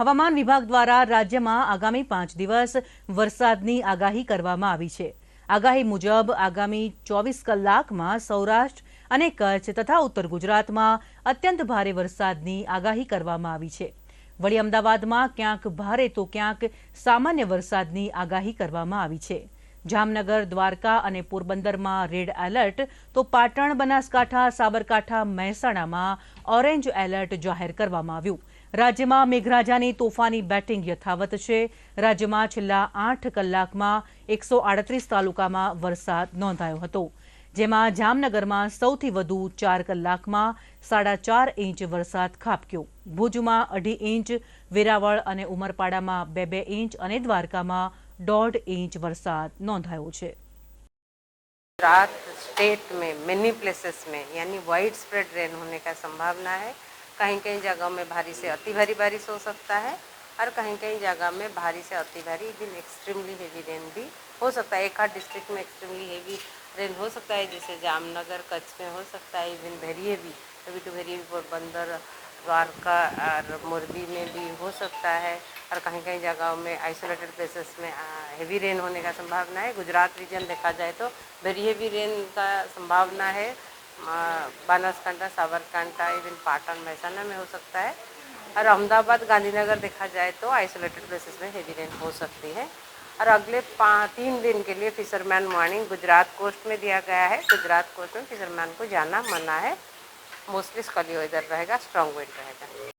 હવામાન વિભાગ દ્વારા રાજ્યમાં આગામી પાંચ દિવસ વરસાદની આગાહી કરવામાં આવી છે. આગાહી મુજબ આગામી ચોવીસ કલાકમાં સૌરાષ્ટ્ર અને કચ્છ તથા ઉત્તર ગુજરાતમાં અત્યંત ભારે વરસાદની આગાહી કરવામાં આવી છે. વળી અમદાવાદમાં ક્યાંક ભારે તો ક્યાંક સામાન્ય વરસાદની આગાહી કરવામાં આવી છે. જામનગર, દ્વારકા અને પોરબંદરમાં રેડ એલર્ટ તો પાટણ, બનાસકાંઠા, સાબરકાંઠા, મહેસાણામાં ઓરેન્જ એલર્ટ જાહેર કરવામાં આવ્યું. રાજ્યમાં મેઘરાજાની તોફાની બેટિંગ યથાવત છે રાજ્યમાં છેલ્લા આઠ કલાકમાં એકસો આડત્રીસ તાલુકામાં વરસાદ નોંધાયો હતો જેમાં જામનગરમાં સૌથી વધુ ચાર કલાકમાં સાડા ચાર ઇંચ વરસાદ ખાબક્યો ભુજમાં અઢી ઇંચ વેરાવળ અને ઉમરપાડામાં બે બે ઇંચ અને દ્વારકામાં દોઢ ઇંચ વરસાદ નોંધાયો છે गुजरात स्टेट में मेनी प्लेसेस में यानी वाइड स्प्रेड रेन होने का संभावना है कहीं कहीं जगहों में भारी से अति भारी बारिश हो सकता है और कहीं कहीं जगह में भारी से अति भारी इवन एक्सट्रीमली हेवी रेन भी हो सकता है। एक आध डिस्ट्रिक्ट में एक्सट्रीमली हेवी रेन हो सकता है, जैसे जामनगर, कच्छ में हो सकता है even very heavy heavy to very Porbandar Dwarka और मोरबी में भी हो सकता है। और कहीं कहीं जगहों में आइसोलेटेड प्लेसेस में हेवी रेन होने का संभावना है। गुजरात रीजन देखा जाए तो वेरी हेवी रेन का संभावना है। बनासकांठा साबरकांठा इवन पाटन महसाना में हो सकता है। और अहमदाबाद, गांधीनगर देखा जाए तो आइसोलेटेड प्लेसेस में हेवी रेन हो सकती है। और अगले पाँच, तीन दिन के लिए फिशरमैन वार्निंग गुजरात कोस्ट में दिया गया है। गुजरात कोस्ट में फिशरमैन को जाना मना है। मोस्टली स्कली वेदर रहेगा स्ट्रॉन्ग विंड रहेगा।